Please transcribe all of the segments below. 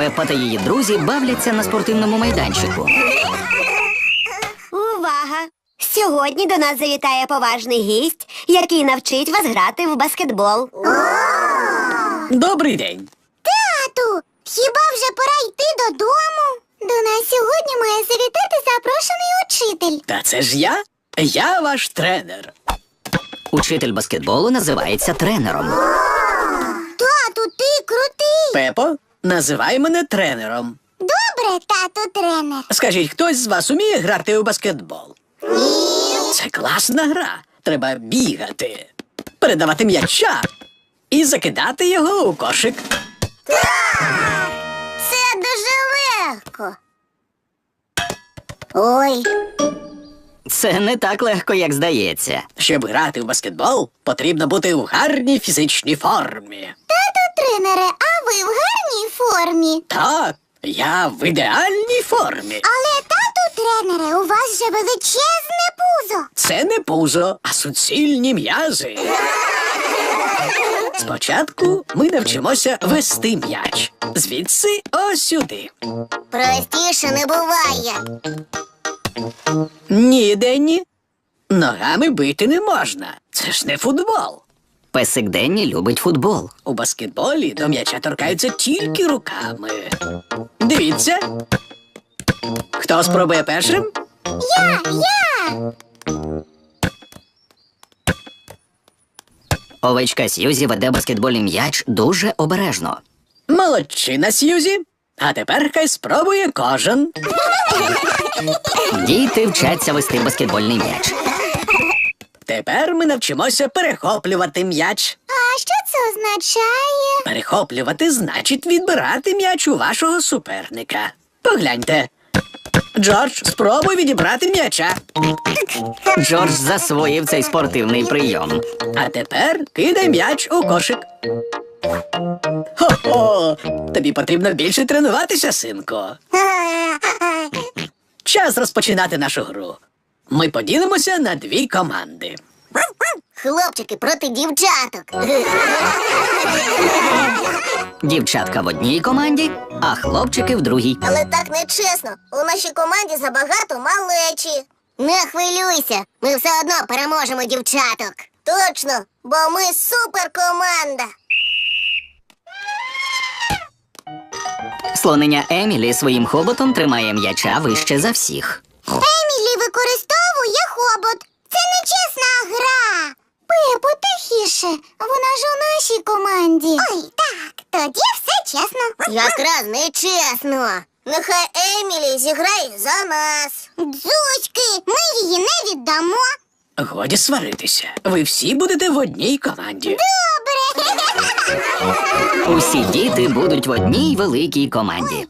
Пепа та її друзі бавляться на спортивному майданчику. Увага! Сьогодні до нас завітає поважний гість, який навчить вас грати в баскетбол. Добрий день. Тату, хіба вже пора йти додому? До нас сьогодні має завітати запрошений учитель. Та це ж я? Я ваш тренер. Учитель баскетболу називається тренером. Тату, ти крутий. Пепо, називай мене тренером. Добре, тату, тренер. Скажіть, хтось з вас уміє грати у баскетбол? Ні. Це класна гра. Треба бігати, передавати м'яча і закидати його у кошик. Це дуже легко. Ой, Це не так легко, як здається. Щоб грати в баскетбол, потрібно бути у гарній фізичній формі. тату, тренере, а ви в гарній формі. Так, я в ідеальній формі. Але тату, тренере, у вас же величезне пузо. Це не пузо, а суцільні м'язи. Спочатку ми навчимося вести м'яч. Звідси ось сюди. Простіше не буває. Ні, Денні. Ногами бити не можна. Це ж не футбол. Песик Денні любить футбол. У баскетболі до м'яча торкаються тільки руками. Дивіться. Хто спробує першим? Я, я. Овечка Сьюзі веде баскетбольний м'яч дуже обережно. Молодчина, Сьюзі. А тепер хай спробує кожен. Діти вчаться вести баскетбольний м'яч. Тепер ми навчимося перехоплювати м'яч. А що це означає? Перехоплювати значить відбирати м'яч у вашого суперника. Погляньте. Джордж, спробуй відібрати м'яча. Джордж засвоїв цей спортивний прийом. А тепер кидай м'яч у кошик. Хо-хо! Тобі потрібно більше тренуватися, синко. Час розпочинати нашу гру. Ми поділимося на дві команди. Хлопчики проти дівчаток. Дівчатка в одній команді, а хлопчики в другій. Але так не чесно. У нашій команді забагато малечі. Не хвилюйся, ми все одно переможемо дівчаток. Точно, бо ми суперкоманда. Слонення Емілі своїм хоботом тримає м'яча вище за всіх. Хобот. Це нечесна гра. Пепо, тихіше. Вона ж у нашій команді. Ой, так, тоді все чесно. Якраз нечесно. Нехай Емілі зіграє за нас. Дзузьки, ми її не віддамо. Годі сваритися. Ви всі будете в одній команді. Добре. Усі діти будуть в одній великій команді.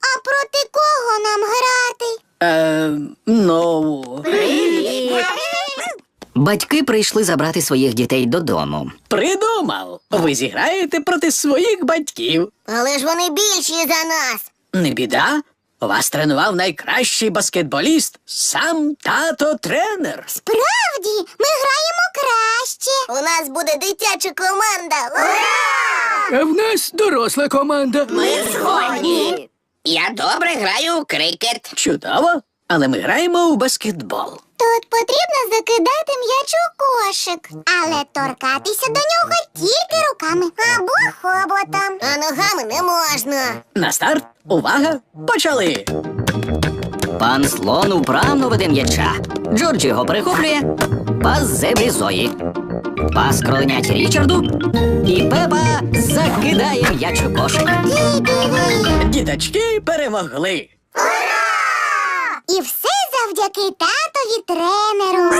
А проти кого нам грати? Е, ну, Батьки прийшли забрати своїх дітей додому. придумав. Ви зіграєте проти своїх батьків. Але ж вони більші за нас. Не біда. Вас тренував найкращий баскетболіст, сам тато тренер. Справді, ми граємо краще. У нас буде дитяча команда. А в нас доросла команда. Ми Згодні. Я добре граю у крикет. Чудово, але ми граємо у баскетбол. Тут потрібно закидати м'яч у кошик, але торкатися до нього тільки руками або хоботом. А ногами не можна. На старт, увага, почали. Пан слон управно веде м'яча. Джордж його перехоплює. Пас зебрі Зої. Пас кроленяті Річарду. І Пепа закидає м'яч у кошик. Діточки перемогли. І все завдяки татові тренеру.